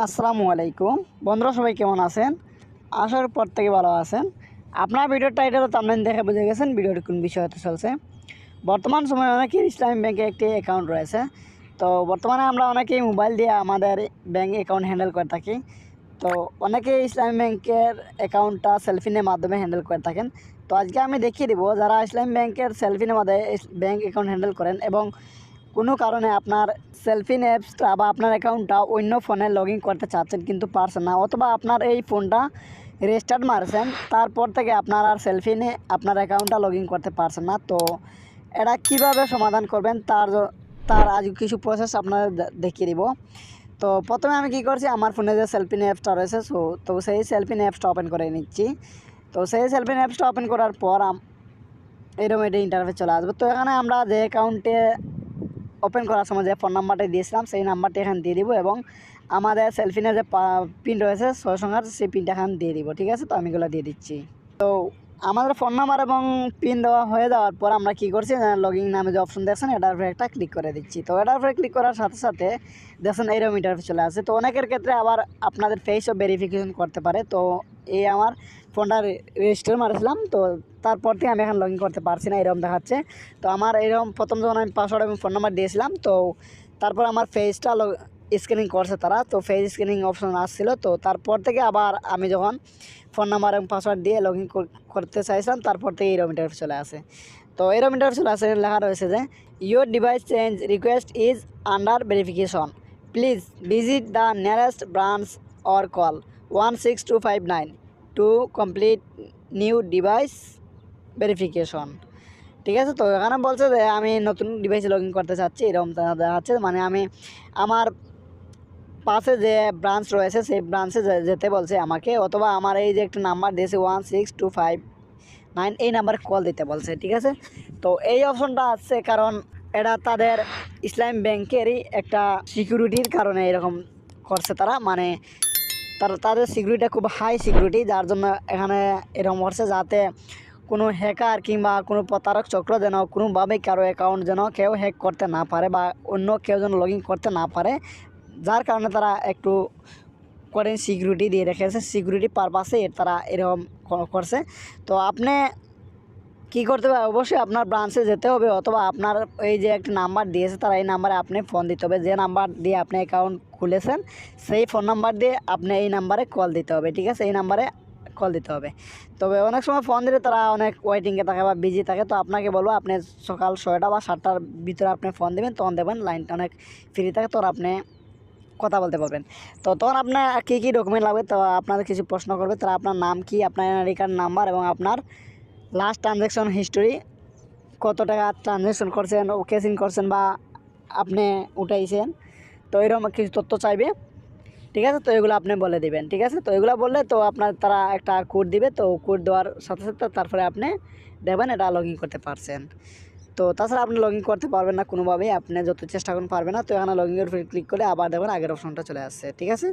আসসালামু আলাইকুম। বন্ধুরা, সবাই কেমন আছেন? আসার পর থেকে ভালো আছেন। আপনার ভিডিওর টাইটেল তামলাইন দেখে বুঝে গেছেন ভিডিওর কোন বিষয় হতে চলছে। বর্তমান সময়ে অনেকেই ইসলামী ব্যাংকে একটি অ্যাকাউন্ট রয়েছে। তো বর্তমানে আমরা অনেকেই মোবাইল দিয়ে আমাদের ব্যাংক অ্যাকাউন্ট হ্যান্ডেল করে থাকি। তো অনেকেই ইসলামী ব্যাংকের অ্যাকাউন্টটা সেলফিনের মাধ্যমে হ্যান্ডেল করে থাকেন। তো আজকে আমি দেখিয়ে দিব যারা ইসলামী ব্যাংকের সেলফিনের মাধ্যমে ব্যাংক অ্যাকাউন্ট হ্যান্ডেল করেন এবং কোনো কারণে আপনার সেলফিন অ্যাপসটা বা আপনার অ্যাকাউন্টটা অন্য ফোনে লগ করতে চাচ্ছেন কিন্তু পারছেন না, অথবা আপনার এই ফোনটা রেস্টার্ট মারছেন, তারপর থেকে আপনার আর সেলফিনে আপনার অ্যাকাউন্টটা লগ করতে পারছেন না। তো এটা কীভাবে সমাধান করবেন তার তার আজ কিছু প্রসেস আপনাদের দেখিয়ে দিব। তো প্রথমে আমি কী করছি, আমার ফোনে যে সেলফিন অ্যাপসটা রয়েছে, সো, তো সেই সেলফিন অ্যাপসটা ওপেন করে নিচ্ছি। তো সেই সেলফিন অ্যাপসটা ওপেন করার পর এরকম এটা ইন্টারফেস চলে আসবে। তো এখানে আমরা যে অ্যাকাউন্টে ওপেন করার সময় যে ফোন নাম্বারটা দিয়েছিলাম, সেই নাম্বারটা এখানে দিয়ে দিব এবং আমাদের সেলফিনের যে পিন রয়েছে ছয় সংখ্যার সেই পিনটা এখানে দিয়ে দিব, ঠিক আছে? তো আমি এগুলো দিয়ে দিচ্ছি। তো আমাদের ফোন নাম্বার এবং পিন দেওয়া হয়ে যাওয়ার পর আমরা কী করছি? লগ ইন নামে যে অপশন দেখছেন, এটার উপরে একটা ক্লিক করে দিচ্ছি। তো এটার উপরে ক্লিক করার সাথে সাথে দেখছেন এইরকম ইন্টারফেস চলে আসে তো অনেকের ক্ষেত্রে আবার আপনাদের ফেসও ভেরিফিকেশন করতে পারে। তো এই আমার ফোনটা রেজিস্টার মারছিলাম, তো তারপর থেকে আমি এখন লগ ইন করতে পারছি না, এরকম দেখাচ্ছে। তো আমার এরকম প্রথম যখন আমি পাসওয়ার্ড এবং ফোন নাম্বার দিয়েছিলাম, তো তারপর আমার ফেসটা স্ক্যানিং করছে তারা, তো ফেস স্ক্যানিং অপশন আসছিল, তো তারপর থেকে আবার আমি যখন ফোন নাম্বার এবং পাসওয়ার্ড দিয়ে লগ ইন করতে চাইছিলাম, তারপর থেকে এরকম ইন্টারফেস চলে আসে। তো এরকম ইন্টারফেস চলে আসে, লেখা রয়েছে যে your device change request is under verification please visit the nearest branch or call one six two five nine to complete new device verification ঠিক আছে? তো এখানে বলছে যে আমি নতুন ডিভাইসে লগ করতে চাচ্ছি, এরকম দেখাচ্ছে মানে আমি আমার পাশে যে ব্রাঞ্চ রয়েছে, সেই ব্রাঞ্চে যেতে বলছে আমাকে, অথবা আমার এই যে একটা নাম্বার দিয়েছে one six two five nine এই নাম্বারে কল দিতে বলছে, ঠিক আছে? তো এই অপশনটা আছে কারণ এটা তাদের ইসলাম ব্যাংকেরই একটা সিকিউরিটির কারণে এরকম করছে তারা। মানে তার তাদের সিকিউরিটিটা খুব হাই সিকিউরিটি যার জন্য এখানে এরকম হচ্ছে যাতে কোনো হ্যাকার কিংবা কোনো প্রতারক চক্র যেন কোনোভাবে কারও অ্যাকাউন্ট যেন কেউ হ্যাক করতে না পারে বা অন্য কেউ যেন লগ করতে না পারে। যার কারণে তারা একটু করেন সিকিউরিটি দিয়ে রেখেছে। সিকিউরিটি পারপাসে তারা এরকম করছে। তো আপনি কী করতে হবে? অবশ্যই আপনার ব্রাঞ্চে যেতে হবে অথবা আপনার এই যে একটা নাম্বার দিয়েছে তারা এই নাম্বারে আপনি ফোন দিতে হবে। যে নাম্বার দিয়ে আপনি অ্যাকাউন্ট খুলেছেন, সেই ফোন নাম্বার দিয়ে আপনি এই নাম্বারে কল দিতে হবে, ঠিক আছে? এই নাম্বারে কল দিতে হবে। তবে অনেক সময় ফোন দিলে তারা অনেক ওয়েটিংয়ে থাকে বা বিজি থাকে। তো আপনাকে বলব, আপনি সকাল ছয়টা বা সাতটার ভিতরে আপনি ফোন দেবেন, তখন দেবেন লাইনটা অনেক ফ্রি থাকে। তখন আপনি কথা বলতে পারবেন। তো তখন আপনার কী কী ডকুমেন্ট লাগবে? তো আপনাদের কিছু প্রশ্ন করবে। তারা আপনার নাম কি, আপনার এনআইডি কার্ড নাম্বার এবং আপনার লাস্ট ট্রানজ্যাকশন হিস্টোরি কত টাকা ট্রানজ্যাকশন করছেন ও কেসিং করছেন বা আপনি উঠাইছেন, তো এরকম কিছু তথ্য চাইবে। ঠিক আছে? তো এগুলো আপনি বলে দিবেন, ঠিক আছে? তো এগুলো বললে তো আপনার তারা একটা কোড দিবে, তো কোড দেওয়ার সাথে সাথে তারপরে আপনি দেবেন এটা লগ করতে পারছেন। তো তাছাড়া আপনি লগ ইন করতে পারবেন না কোনোভাবেই, আপনি যত চেষ্টা করুন পারবেন না, তো এখানে লগ ইনের উপরে ক্লিক করে আবার দেখবেন আগের অপশনটা চলে আসছে, ঠিক আছে?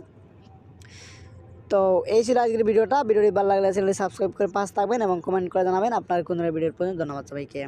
তো এই ছিল আজকের ভিডিওটা। ভিডিওটি ভালো লাগলে চ্যানেলটি সাবস্ক্রাইব করে পাশ থাকবেন এবং কমেন্ট করে জানাবেন। আপনার কোন ভিডিওর পর্যন্ত ধন্যবাদ সবাইকে।